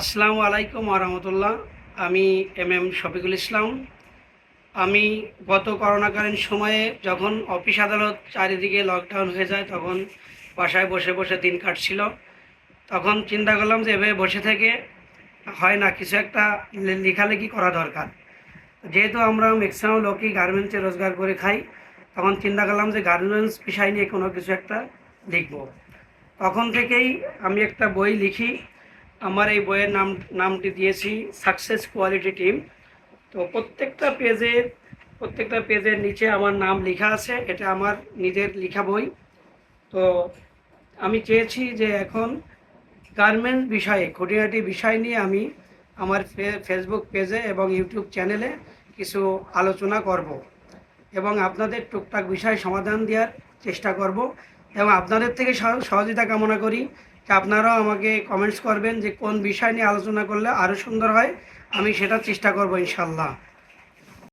আসসালামু আলাইকুম আরহামতুল্লাহ আমি এম এম শফিকুল ইসলাম। আমি গত করোনাকালীন সময়ে যখন অফিস আদালত চারিদিকে লকডাউন হয়ে যায়, তখন বাসায় বসে বসে দিন কাটছিল। তখন চিন্তা করলাম যে এভাবে বসে থেকে হয় না, কিছু একটা লেখালেখি করা দরকার। যেহেতু আমরা ম্যাক্সিমাম লোকই গার্মেন্টসে রোজগার করে খাই, তখন চিন্তা করলাম যে গার্মেন্টস বিষয় নিয়ে কোনো কিছু একটা লিখব। তখন থেকেই আমি একটা বই লিখি আমার এই বইয়ের নাম, নামটি দিয়েছি সাকসেস কোয়ালিটি টিম। তো প্রত্যেকটা পেজের প্রত্যেকটা পেজের নিচে আমার নাম লেখা আছে, এটা আমার নিজের লেখা বই। তো আমি চেয়েছি যে এখন গার্মেন্টস বিষয়ে, খুঁটিনাটি বিষয় নিয়ে আমি আমার ফেসবুক পেজে এবং ইউটিউব চ্যানেলে কিছু আলোচনা করব এবং আপনাদের টুকটাক বিষয় সমাধান দেওয়ার চেষ্টা করব। এবং আপনাদের থেকে সহ- সহযোগিতা কামনা করি যে আপনারাও আমাকে কমেন্টস করবেন যে কোন বিষয় নিয়ে আলোচনা করলে আরও সুন্দর হয়। আমি সেটা চেষ্টা করব ইনশাল্লাহ।